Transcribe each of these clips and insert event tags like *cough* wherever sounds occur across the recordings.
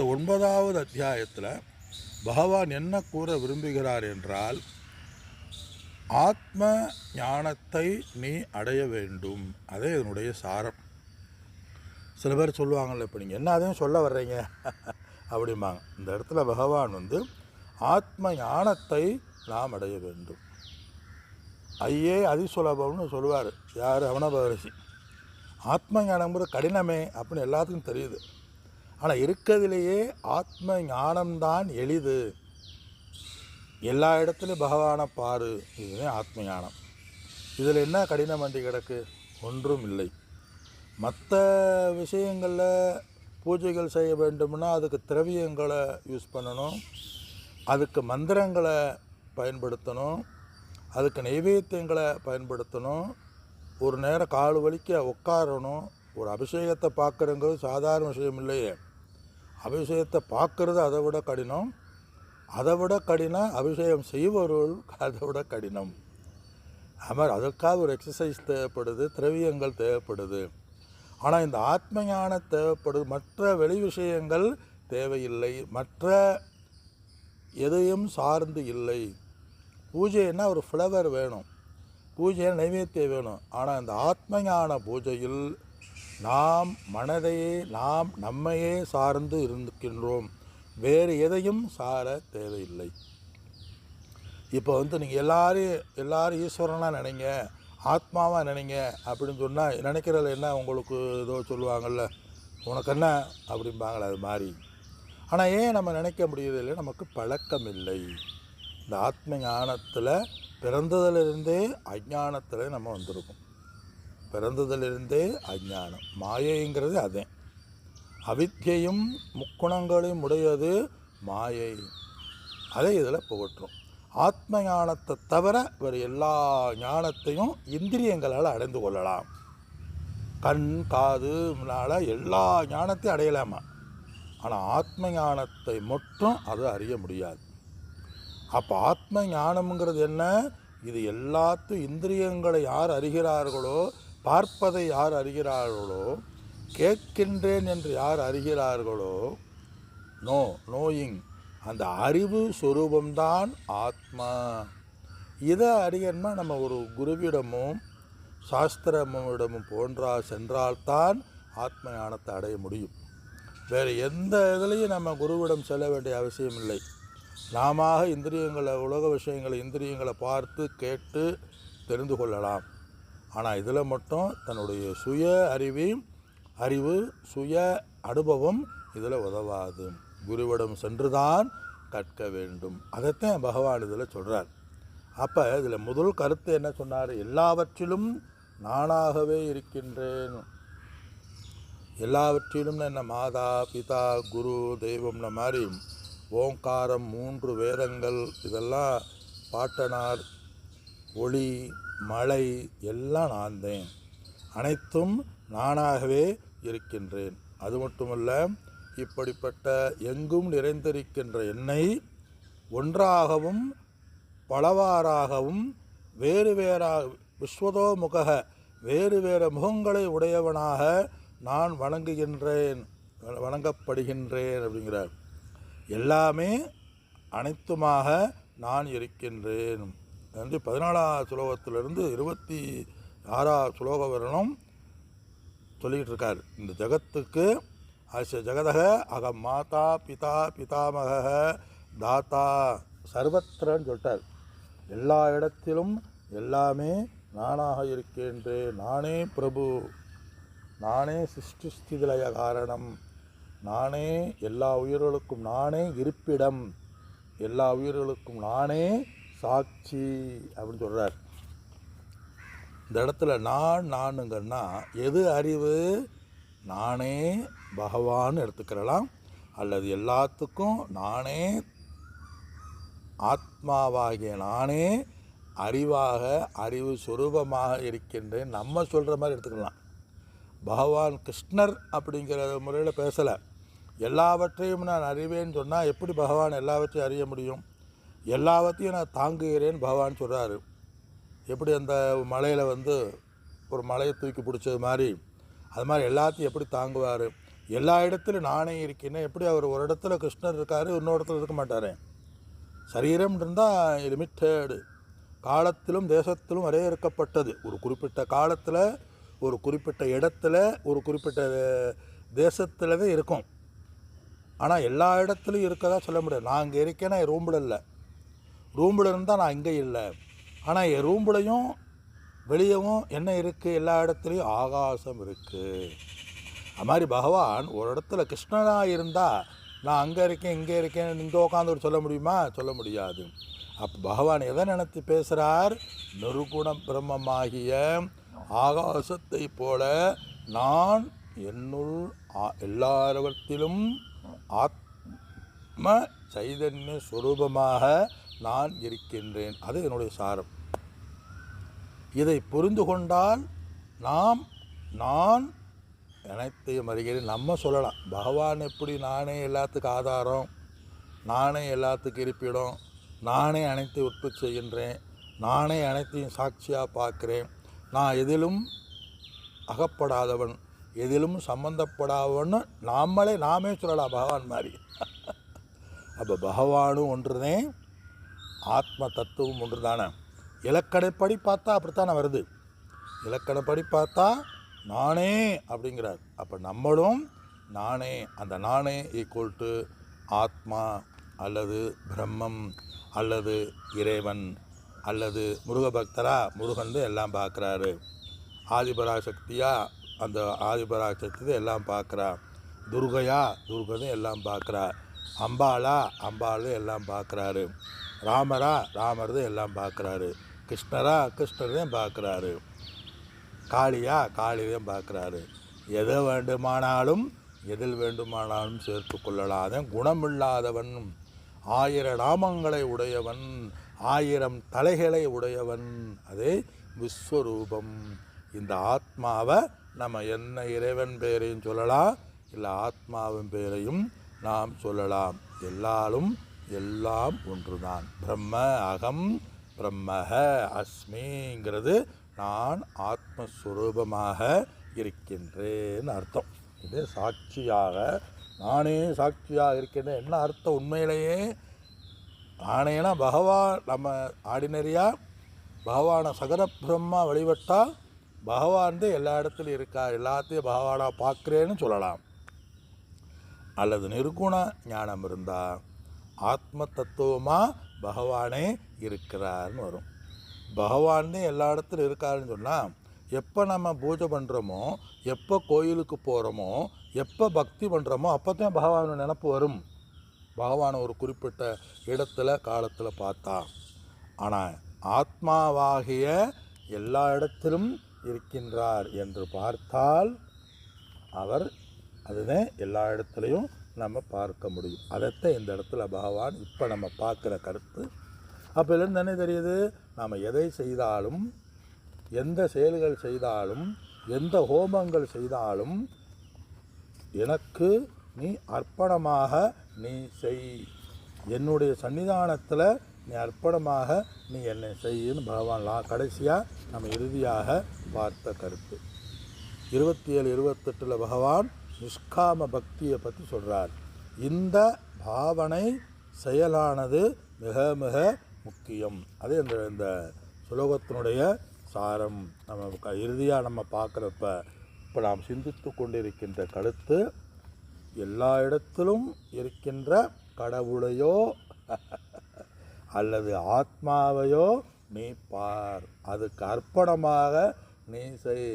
இந்த ஒன்பதாவது அத்தியாயத்தில் பகவான் என்ன கூற விரும்புகிறார் என்றால் ஆத்ம ஞானத்தை நீ அடைய வேண்டும். அதே இதனுடைய சாரம். சில பேர் சொல்லுவாங்கள்ல இப்போ நீங்கள் என்ன அதையும் சொல்ல வர்றீங்க? *laughs* அப்படிம்பாங்க. இந்த இடத்துல பகவான் வந்து ஆத்ம ஞானத்தை நாம் அடைய வேண்டும். ஐயே அதிசுலபம்னு சொல்லுவார். யார்? அவனபவரிசி ஆத்ம ஞானம்ங்கிறது கடினமே அப்படின்னு எல்லாத்துக்கும் தெரியுது. ஆனால் இருக்கிறதுலேயே ஆத்ம ஞானம்தான் எளிது. எல்லா இடத்துலையும் பகவானை பாரு. இதுவே ஆத்ம ஞானம் இதில் என்ன கடினம் வண்டி கிடக்கு? ஒன்றும் இல்லை. மற்ற விஷயங்களில் பூஜைகள் செய்ய வேண்டும்னா அதுக்கு திரவியங்களை யூஸ் பண்ணணும். அதுக்கு மந்திரங்களை பயன்படுத்தணும். அதுக்கு நைவேத்தியங்களை பயன்படுத்தணும். ஒரு நேரம் கால் வலிக்க உட்காரணும். ஒரு அபிஷேகத்தை பார்க்குறங்கிறது சாதாரண விஷயம் இல்லையே. அபிஷேகத்தை பார்க்குறது அதை விட கடினம். அதை விட கடினம் அபிஷேகம் செய்வர்கள் அதை விட கடினம். அது மாதிரி அதற்காக ஒரு எக்ஸசைஸ் தேவைப்படுது திரவியங்கள் தேவைப்படுது. ஆனால் இந்த ஆத்ம ஞானம் தேவைப்படுது. மற்ற வெளி விஷயங்கள் தேவையில்லை. மற்ற எதையும் சார்ந்து இல்லை. பூஜைன்னா ஒரு ஃப்ளவர் வேணும். பூஜை நைவேத்தியம் வேணும். ஆனால் இந்த ஆத்ம ஞான பூஜையில் நாம் மனதையே நாம் நம்மையே சார்ந்து இருக்கின்றோம். வேறு எதையும் சார தேவையில்லை. இப்போ வந்து நீங்கள் எல்லாரையும் எல்லாரும் ஈஸ்வரனாக நினைங்க ஆத்மாவாக நினைங்க அப்படின்னு சொன்னால் நினைக்கிறதுல என்ன உங்களுக்கு ஏதோ சொல்லுவாங்கள்ல உனக்கு என்ன? அப்படிம்பாங்களே அது மாதிரி. ஆனால் ஏன் நம்ம நினைக்க முடியவில்லை நமக்கு பழக்கம் இல்லை இந்த ஆத்ம ஞானத்தில் பிறந்ததிலிருந்தே அஜானத்தில் நம்ம வந்திருக்கோம். பிறந்ததிலிருந்தே அஞ்ஞானம் மாயைங்கிறது அதே. அவித்தியையும் முக்குணங்களையும் உடையது மாயை. அதை இதில் புகற்றும். ஆத்ம ஞானத்தை தவிர வேறு எல்லா ஞானத்தையும் இந்திரியங்களால் அடைந்து கொள்ளலாம். கண் காது எல்லா ஞானத்தையும் அடையலாமா? ஆனால் ஆத்ம ஞானத்தை மட்டும் அது அறிய முடியாது. அப்போ ஆத்ம ஞானம்ங்கிறது என்ன? இது எல்லாத்தையும் இந்திரியங்களை யார் அறிகிறார்களோ பார்ப்பதை யார் அறிகிறார்களோ கேட்கின்றேன் என்று யார் அறிகிறார்களோ நோ நோயிங் அந்த அறிவு சுரூபம்தான் ஆத்மா. இதை அறியணும்னா நம்ம ஒரு குருவிடமும் சாஸ்திரமிடமும் போன்றா சென்றால்தான் ஆத்ம ஞானத்தை அடைய முடியும். வேறு எந்த இதுலேயும் நம்ம குருவிடம் செல்ல வேண்டிய அவசியம் இல்லை. நாம இந்திரியங்களை உலக விஷயங்களை இந்திரியங்களை பார்த்து கேட்டு தெரிந்து கொள்ளலாம். ஆனால் இதில் மட்டும் தன்னுடைய சுய அறிவி அறிவு சுய அனுபவம் இதில் உதவாது. குருவிடம் சென்றுதான் கற்க வேண்டும். அதைத்தான் பகவான் இதில் சொல்கிறார் அப்போ இதில் முதல் கருத்து என்ன சொன்னார்? எல்லாவற்றிலும் நானாகவே இருக்கின்றேன். எல்லாவற்றிலும் என்ன? மாதா பிதா குரு தெய்வம்ன மாதிரி ஓங்காரம் மூன்று வேதங்கள் இதெல்லாம் பாட்டனார் ஒளி மழை எல்லாம் நான் தான் அனைத்தும் நானாகவே இருக்கின்றேன். அது மட்டுமல்ல இப்படிப்பட்ட எங்கும் நிறைந்திருக்கின்ற என்னை ஒன்றாகவும் பலவாறாகவும் வேறு வேறா விஸ்வதோமுக வேறு வேறு முகங்களை உடையவனாக நான் வணங்குகின்றேன் வணங்கப்படுகின்றேன் அப்படிங்கிறார். எல்லாமே அனைத்துமாக நான் இருக்கின்றேன். வந்து பதினாலாம் சுலோகத்திலிருந்து இருபத்தி ஆறாம் சுலோக வரணும் சொல்லிக்கிட்டு இருக்கார் இந்த ஜகத்துக்கு அச ஜெகதக அகம் மாதா பிதா பிதாமக தாத்தா சர்வத்திரன்னு சொல்லிட்டார். எல்லா இடத்திலும் எல்லாமே நானாக இருக்கின்றேன் நானே பிரபு நானே சிருஷ்டிஸ்திதிலய காரணம் நானே எல்லா உயிர்களுக்கும் நானே இருப்பிடம் எல்லா உயிர்களுக்கும் நானே சாட்சி அப்படின்னு சொல்கிறார் இந்த இடத்துல நான் நானுங்கன்னா எது அறிவு? நானே பகவான் எடுத்துக்கிறலாம். அல்லது எல்லாத்துக்கும் நானே ஆத்மாவாகிய நானே அறிவாக அறிவு சுரூபமாக இருக்கின்றேன். நம்ம சொல்கிற மாதிரி எடுத்துக்கலாம். பகவான் கிருஷ்ணர் அப்படிங்கிற முறையில் பேசலை. எல்லாவற்றையும் நான் அறிவேன்னு சொன்னால் எப்படி பகவான் எல்லாவற்றையும் அறிய முடியும்? எல்லாவற்றையும் நான் தாங்குகிறேன் பகவான் சொல்கிறாரு எப்படி அந்த மலையில் வந்து ஒரு மலையை தூக்கி பிடிச்சது மாதிரி அது மாதிரி எல்லாத்தையும் எப்படி தாங்குவார்? எல்லா இடத்துலையும் நானே இருக்கேன்னு எப்படி அவர் ஒரு இடத்துல கிருஷ்ணர் இருக்கார் இன்னொரு இடத்துல இருக்க மாட்டார்? சரீரம் இருந்தால் லிமிட்டடு. காலத்திலும் தேசத்திலும் வரையறுக்கப்பட்டது ஒரு குறிப்பிட்ட காலத்தில் ஒரு குறிப்பிட்ட இடத்துல ஒரு குறிப்பிட்ட தேசத்தில் தான் இருக்கும். ஆனால் எல்லா இடத்துலையும் இருக்கதா சொல்ல முடியாது. நான் இங்கே இருக்கேன்னா என் ரூம்பில் இல்லை. ரூம்பில் இருந்தால் நான் இங்கே இல்லை. ஆனால் என் ரூம்லையும் வெளியவும் என்ன இருக்குது எல்லா இடத்துலையும் ஆகாசம் இருக்குது அது மாதிரி பகவான் ஒரு இடத்துல கிருஷ்ணனாக இருந்தால் நான் அங்கே இருக்கேன் இங்கே இருக்கேன் இங்கே உட்காந்து சொல்ல முடியுமா? சொல்ல முடியாது. அப்போ பகவான் எதை நினைத்து பேசுகிறார் நிருகுண பிரம்மமாகிய ஆகாசத்தை போல நான் என்னுள் எல்லாரவத்திலும் ஆத்ம சைதன்ய சுரூபமாக நான் இருக்கின்றேன். அது என்னுடைய சாரம். இதை புரிந்து கொண்டால் நாம் நான் அனைத்தையும் அறிகிறேன். நம்ம சொல்லலாம். பகவான் எப்படி நானே எல்லாத்துக்கும் ஆதாரம் நானே எல்லாத்துக்கும் இருப்பிடம் நானே அனைத்தையும் உற்பத்தி செய்கின்றேன் நானே அனைத்தையும் சாட்சியாக பார்க்குறேன். நான் எதிலும் அகப்படாதவன் எதிலும் சம்மந்தப்படாதவன்னு நாமளே நாமே சொல்லலாம். பகவான் மாதிரி. *laughs* அப்போ பகவானும் ஒன்றுதேன் ஆத்ம தத்துவம் ஒன்று தானே இலக்கணப்படி பார்த்தா அப்படித்தானே வருது? இலக்கணப்படி பார்த்தா நானே அப்படிங்கிறார். அப்போ நம்மளும் நானே அந்த நானே ஈக்குவல் டு ஆத்மா அல்லது பிரம்மம் அல்லது இறைவன் அல்லது முருகபக்தரா? முருகன் தான் எல்லாம் பார்க்குறாரு. ஆதிபராசக்தியா? அந்த ஆதிபராசக்தி எல்லாம் பார்க்குறா. துர்கையா? துர்கதும் எல்லாம் பார்க்குறா. அம்பாளா? அம்பாளும் எல்லாம் பார்க்குறாரு. ராமரா ராமர் தான் எல்லாம் பார்க்குறாரு. கிருஷ்ணரா கிருஷ்ணர் தான் பார்க்குறாரு. காளியா காளிதான் பார்க்குறாரு. எதை வேண்டுமானாலும் எதில் வேண்டுமானாலும் சேர்த்து கொள்ளலாத குணமில்லாதவன் ஆயிர நாமங்களை உடையவன் ஆயிரம் தலைகளை உடையவன். அதே விஸ்வரூபம். இந்த ஆத்மாவை நம்ம என்ன இறைவன் பெயரையும் சொல்லலாம் இல்லை ஆத்மாவின் பெயரையும் நாம் சொல்லலாம். எல்லாரும் எல்லாம் ஒன்றுதான். பிரம்ம அகம் பிரம்மஹ அஸ்மிங்கிறது நான் ஆத்மஸ்வரூபமாக இருக்கின்றேன்னு அர்த்தம். இது சாட்சியாக நானே சாட்சியாக இருக்கின்றேன். என்ன அர்த்தம் உண்மையிலேயே? நானேனா பகவான் நம்ம ஆர்டினரியாக பகவானை சகர பிரம்மா வழிபட்டால் பகவான் தான் எல்லா இடத்துலையும் இருக்கா? எல்லாத்தையும் பகவானாக பார்க்குறேன்னு சொல்லலாம். அல்லது நிர்குண ஞானம் இருந்தால் ஆத்ம தத்துவமாக பகவானே இருக்கிறார்னு வரும். பகவான் எல்லா இடத்துலையும் இருக்காருன்னு சொன்னால் எப்போ நம்ம பூஜை பண்ணுறோமோ எப்போ கோயிலுக்கு போகிறோமோ எப்போ பக்தி பண்ணுறோமோ அப்போ தான் பகவானோட நினப்பு வரும். பகவானை ஒரு குறிப்பிட்ட இடத்துல காலத்தில் பார்த்தா. ஆனால் ஆத்மாவாகிய எல்லா இடத்திலும் இருக்கின்றார் என்று பார்த்தால் அவர் அதுதான் எல்லா இடத்துலையும் நம்ம பார்க்க முடியும். அதைத்தான் இந்த இடத்துல பகவான் இப்போ நம்ம பார்க்குற கருத்து. அப்போலேருந்து என்ன தெரியுது? நாம் எதை செய்தாலும் எந்த செயல்கள் செய்தாலும் எந்த ஹோமங்கள் செய்தாலும் எனக்கு நீ அர்ப்பணமாக நீ செய். என்னுடைய சன்னிதானத்தில் நீ அர்ப்பணமாக நீ என்னை செய்யுன்னு பகவான் லா கடைசியாக நம்ம இறுதியாக பார்த்த கருத்து. இருபத்தி ஏழு இருபத்தெட்டில் பகவான் நிஷ்காம பக்தியை பற்றி சொல்கிறார் இந்த பாவனை செயலானது மிக மிக முக்கியம். அது இந்த இந்த சுலோகத்தினுடைய சாரம். நம்ம இறுதியாக நம்ம பார்க்குறப்ப இப்போ நாம் சிந்தித்து கொண்டிருக்கின்ற கருத்து எல்லா இடத்திலும் இருக்கின்ற கடவுளையோ *laughs* அல்லது ஆத்மாவையோ நீ பார். அதுக்கு அர்ப்பணமாக நீ செய்.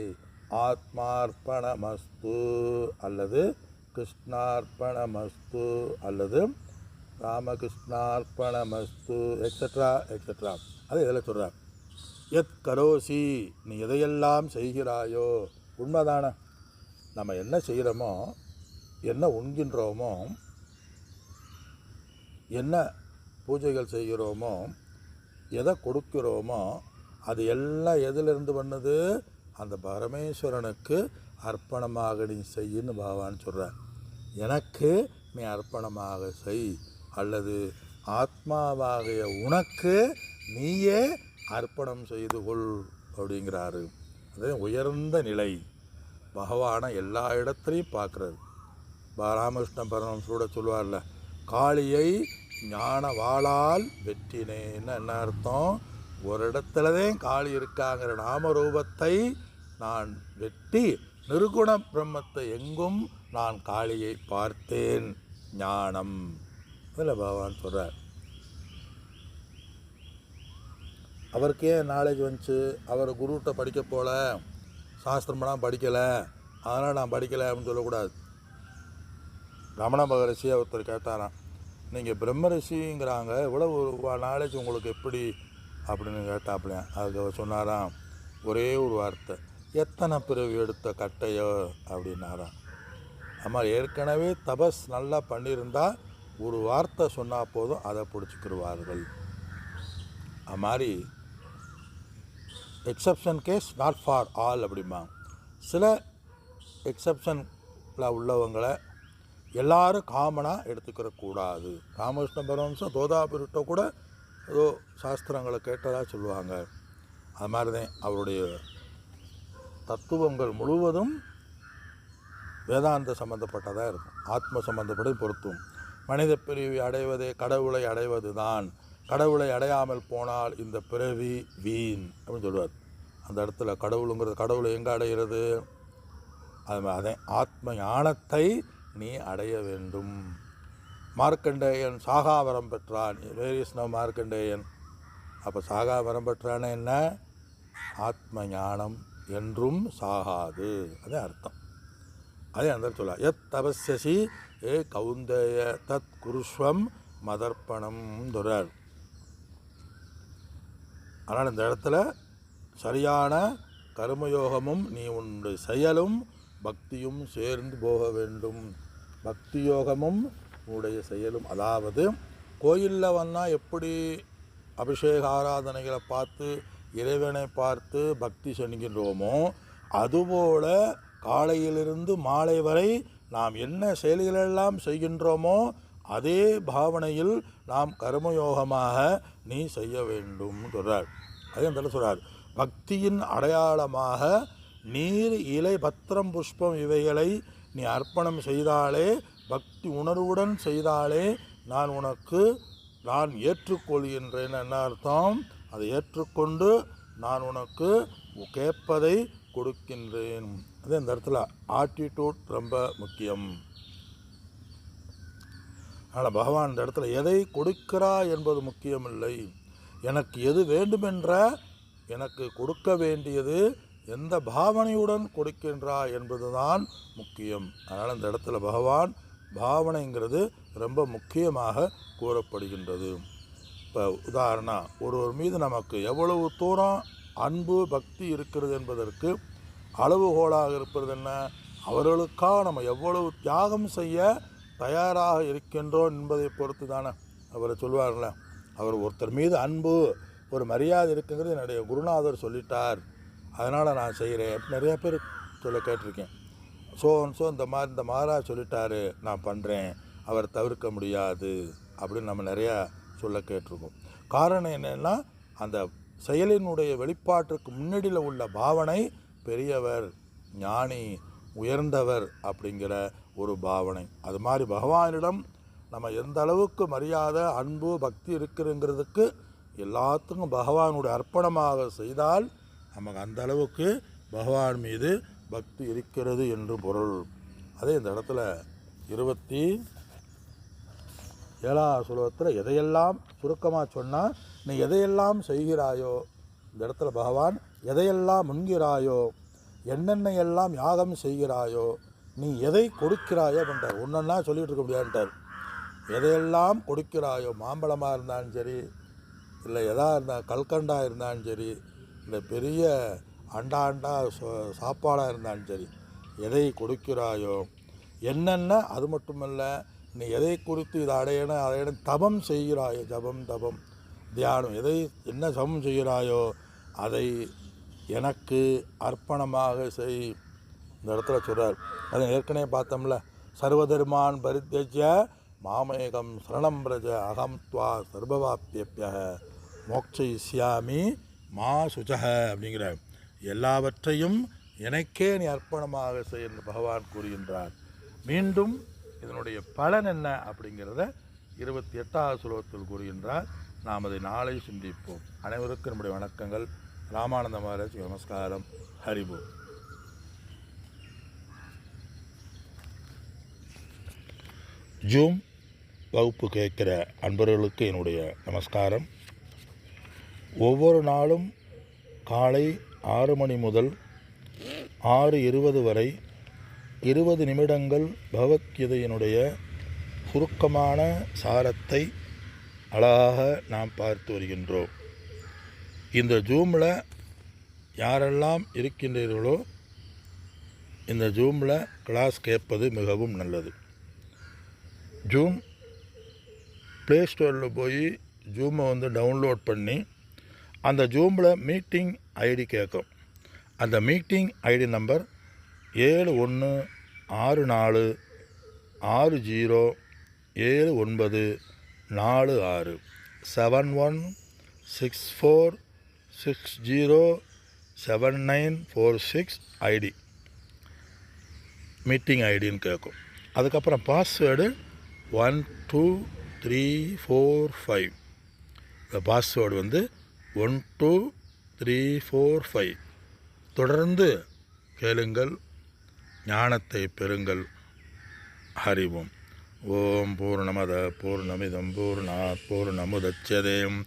ஆத்மார்ப்பணமஸ்து அல்லது கிருஷ்ணார்ப்பணமஸ்து அல்லது ராமகிருஷ்ணார்ப்பணமஸ்து எக்ஸட்ரா எக்ஸட்ரா அது இதில் சொல்கிறார் எத் கரோசி நீ எதையெல்லாம் செய்கிறாயோ உண்மைதானே. நம்ம என்ன செய்கிறோமோ என்ன உண்கின்றோமோ என்ன பூஜைகள் செய்கிறோமோ எதை கொடுக்கிறோமோ அது எல்லாம் எதிலிருந்து பண்ணுது அந்த பரமேஸ்வரனுக்கு அர்ப்பணமாக நீ செய்யின்னு பகவான் சொல்கிறார் எனக்கு நீ அர்ப்பணமாக செய் அல்லது ஆத்மாவாகிய உனக்கு நீயே அர்ப்பணம் செய்து கொள் அப்படிங்கிறாரு. அது உயர்ந்த நிலை. பகவானை எல்லா இடத்துலையும் பார்க்குறது. பா- ராமகிருஷ்ண கூட சொல்லுவார்ல காளியை ஞான வாளால் வெற்றினேன்னு என்ன அர்த்தம்? ஒரு இடத்துலதான் காளி இருக்காங்கிற நாமரூபத்தை நான் வெட்டி நிர்குண பிரம்மத்தை எங்கும் நான் காளியை பார்த்தேன். ஞானம். இதில் பகவான் சொல்கிறார் அவருக்கே நாலேஜ் வந்துச்சு. அவர் குருகிட்ட படிக்க போல. சாஸ்திரமெல்லாம் படிக்கலை. அதனால் நான் படிக்கலை அப்படின்னு சொல்லக்கூடாது. ரமண மகரிஷி ஒருத்தர் கேட்டாராம் நீங்கள் பிரம்மரிஷிங்கிறாங்க இவ்வளோ ஒரு நாலேஜ் உங்களுக்கு எப்படி? அப்படின்னு கேட்டாப்புலையா அதுக்கு அவர் சொன்னாராம் ஒரே ஒரு வார்த்தை. எத்தனை பிறவி எடுத்த கட்டையோ அப்படின்னாராம். அம்மா ஏற்கனவே தபஸ் நல்லா பண்ணியிருந்தால் ஒரு வார்த்தை சொன்னால் போதும் அதை பிடிச்சிக்கிடுவார்கள் அது மாதிரி exception case not for all அப்படிம்பாங்க. சில எக்ஸப்ஷனில் உள்ளவங்களை எல்லாரும் காமனாக எடுத்துக்கிற கூடாது ராமகிருஷ்ண பரமம்சம் தோதாபுரிட்ட கூட ஏதோ சாஸ்திரங்களை கேட்டதாக சொல்லுவாங்க. அது மாதிரி தான் அவருடைய தத்துவங்கள் முழுவதும் வேதாந்த சம்பந்தப்பட்டதாக இருக்கும். ஆத்ம சம்பந்தப்பட்டது பொருத்தும் மனித பிரிவை அடைவதே கடவுளை அடைவது தான் கடவுளை அடையாமல் போனால் இந்த பிறவி வீண் அப்படின்னு சொல்லுவார். அந்த இடத்துல கடவுளுங்கிறது கடவுளை எங்கே அடைகிறது? அது அதே ஆத்ம ஞானத்தை நீ அடைய வேண்டும். மார்க்கண்டேயன் சாகாவரம் பெற்றான். வேரியஸ் நவ் மார்க்கண்டேயன். அப்போ சாகாவரம் பெற்றான என்ன? ஆத்ம ஞானம். என்றும் சாகாது. அதே அர்த்தம். அதே அந்த சொல்ல எத் தபஸ்யசி ஏ கவுந்தேய தத் குருஷ்வம் மதர்ப்பணம் துரர் ஆனால் இந்த இடத்துல சரியான கர்மயோகமும் நீ உன்னுடைய செயலும் பக்தியும் சேர்ந்து போக வேண்டும். பக்தி யோகமும் உன்னுடைய செயலும். அதாவது கோயிலில் வந்தால் எப்படி அபிஷேக ஆராதனைகளை பார்த்து இறைவனை பார்த்து பக்தி செல்கின்றோமோ அதுபோல காலையிலிருந்து மாலை வரை நாம் என்ன செயல்களெல்லாம் செய்கின்றோமோ அதே பாவனையில் நாம் கர்மயோகமாக நீ செய்ய வேண்டும் சொல்கிறார் அதே அந்த சொல்கிறார் பக்தியின் அடையாளமாக நீர் இலை பத்திரம் புஷ்பம் இவைகளை நீ அர்ப்பணம் செய்தாலே பக்தி உணர்வுடன் செய்தாலே நான் உனக்கு நான் ஏற்றுக்கொள்கின்றேன் என்ன அர்த்தம். அதை ஏற்றுக்கொண்டு நான் உனக்கு கேட்பதை கொடுக்கின்றேன். அது இந்த இடத்துல ஆட்டிடியூட் ரொம்ப முக்கியம். அதனால் பகவான் இந்த இடத்துல எதை கொடுக்கிறா என்பது முக்கியமில்லை. எனக்கு எது வேண்டுமென்ற எனக்கு கொடுக்க வேண்டியது எந்த பாவனையுடன் கொடுக்கின்றா என்பதுதான் முக்கியம். அதனால் இந்த இடத்துல பகவான் பாவனைங்கிறது ரொம்ப முக்கியமாக கூறப்படுகின்றது. இப்போ உதாரணம் ஒருவர் மீது நமக்கு எவ்வளவு தூரம் அன்பு பக்தி இருக்கிறது என்பதற்கு அளவுகோலாக இருப்பது என்ன? அவர்களுக்காக நம்ம எவ்வளவு தியாகம் செய்ய தயாராக இருக்கின்றோம் என்பதை பொறுத்து தானே அவர் சொல்வார்ல. அவர் ஒருத்தர் மீது அன்பு ஒரு மரியாதை இருக்குங்கிறது என்னுடைய குருநாதர் சொல்லிட்டார். அதனால் நான் செய்கிறேன் நிறைய பேர் சொல்ல கேட்டிருக்கேன். ஸோ ஸோ இந்த மாதிரி இந்த மாறா சொல்லிட்டாரு நான் பண்ணுறேன் அவர் தவிர்க்க முடியாது அப்படின்னு நம்ம நிறையா சொல்ல கேட்டிருக்கோம். காரணம் என்னென்னா அந்த செயலினுடைய வெளிப்பாட்டுக்கு முன்னாடியில் உள்ள பாவனை பெரியவர் ஞானி உயர்ந்தவர் அப்படிங்கிற ஒரு பாவனை. அது மாதிரி பகவானிடம் நம்ம எந்த அளவுக்கு மரியாதை அன்பு பக்தி இருக்குதுங்கிறதுக்கு எல்லாத்துக்கும் பகவானுடைய அர்ப்பணமாக செய்தால் நமக்கு அந்த அளவுக்கு பகவான் மீது பக்தி இருக்கிறது என்று பொருள். அதே இந்த இடத்துல இருபத்தி ஏழாவது சுலோகத்தில் எதையெல்லாம் சுருக்கமாக சொன்னால் நீ எதையெல்லாம் செய்கிறாயோ இந்த இடத்துல பகவான் எதையெல்லாம் முன்கிறாயோ என்னென்ன எல்லாம் யாகம் செய்கிறாயோ நீ எதை கொடுக்கிறாயோ அப்படின்றார் ஒன்றென்னா சொல்லிகிட்டு இருக்க முடியாதுன்ட்டார். எதையெல்லாம் கொடுக்கிறாயோ மாம்பழமாக இருந்தாலும் சரி இல்லை எதா இருந்தால் கல்கண்டாக இருந்தாலும் சரி இல்லை பெரிய அண்டா அண்டா சாப்பாடாக இருந்தாலும் சரி எதை கொடுக்கிறாயோ என்னென்ன அது மட்டுமல்ல நீ எதை குறித்து இதை அடையணும் அடையணும் தபம் செய்கிறாயோ ஜபம் தபம் தியானம் எதை என்ன சமம் செய்கிறாயோ அதை எனக்கு அர்ப்பணமாக செய். இந்த இடத்துல சொல்கிறார் அதை ஏற்கனவே பார்த்தோம்ல. சர்வதர்மான் பரித்தஜ்ய மாமேகம் சரணம் பிரஜ அகம் துவா சர்வவாப்பியப்பிய மோக்ஷயிஷ்யாமி மா சுஜக அப்படிங்கிற எல்லாவற்றையும் எனக்கே நீ அர்ப்பணமாக செய் என்று பகவான் கூறுகின்றார். மீண்டும் இதனுடைய பலன் என்ன அப்படிங்கிறத இருபத்தி எட்டாவது சுலோகத்தில் கூறுகின்றார். நாம் அதை நாளை சிந்திப்போம். அனைவருக்கும் நம்முடைய வணக்கங்கள். ராமானந்த மகாராஜ் நமஸ்காரம். ஹரிபோ ஜூம் வகுப்பு கேட்குற அன்பர்களுக்கு என்னுடைய நமஸ்காரம். ஒவ்வொரு நாளும் காலை ஆறு மணி முதல் ஆறு இருபது வரை இருபது நிமிடங்கள் பகவத்கீதையினுடைய சுருக்கமான சாரத்தை அழகாக நாம் பார்த்து வருகின்றோம். இந்த ஜூமில் யாரெல்லாம் இருக்கின்றீர்களோ இந்த ஜூமில் கிளாஸ் கேட்பது மிகவும் நல்லது. ஜூம் ப்ளே ஸ்டோரில் போய் ஜூமை வந்து டவுன்லோட் பண்ணி அந்த ஜூமில் மீட்டிங் ஐடி கேட்கும். அந்த மீட்டிங் ஐடி நம்பர் ஏழு ஒன்று ஆறு நாலு ஆறு ஜீரோ ஏழு ஒன்பது நாலு ஆறு. Seven one six four six zero seven nine four six ID. Meeting ஐடின்னு கேட்கும். அதுக்கப்புறம் password one two three four five. இந்த பாஸ்வேர்டு வந்து one two three four five. தொடர்ந்து கேளுங்கள். ஞானத்தை பெறுங்கள். அறிவோம். ஓம் பூர்ணமத பூர்ணமிதம் பூர்ணாத் பூர்ணமுதட்சதேம்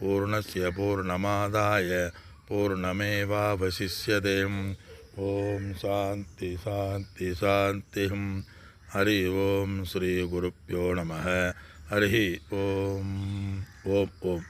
பூர்ணஸ்ய பூர்ணமாதாய பூர்ணமேவாவசிஷ்யதேம் ஓம் சாந்தி சாந்தி சாந்திம் ஹரி ஓம் ஸ்ரீ குருப்பியோ நம ஹரி ஓம். ஓம் ஓம்.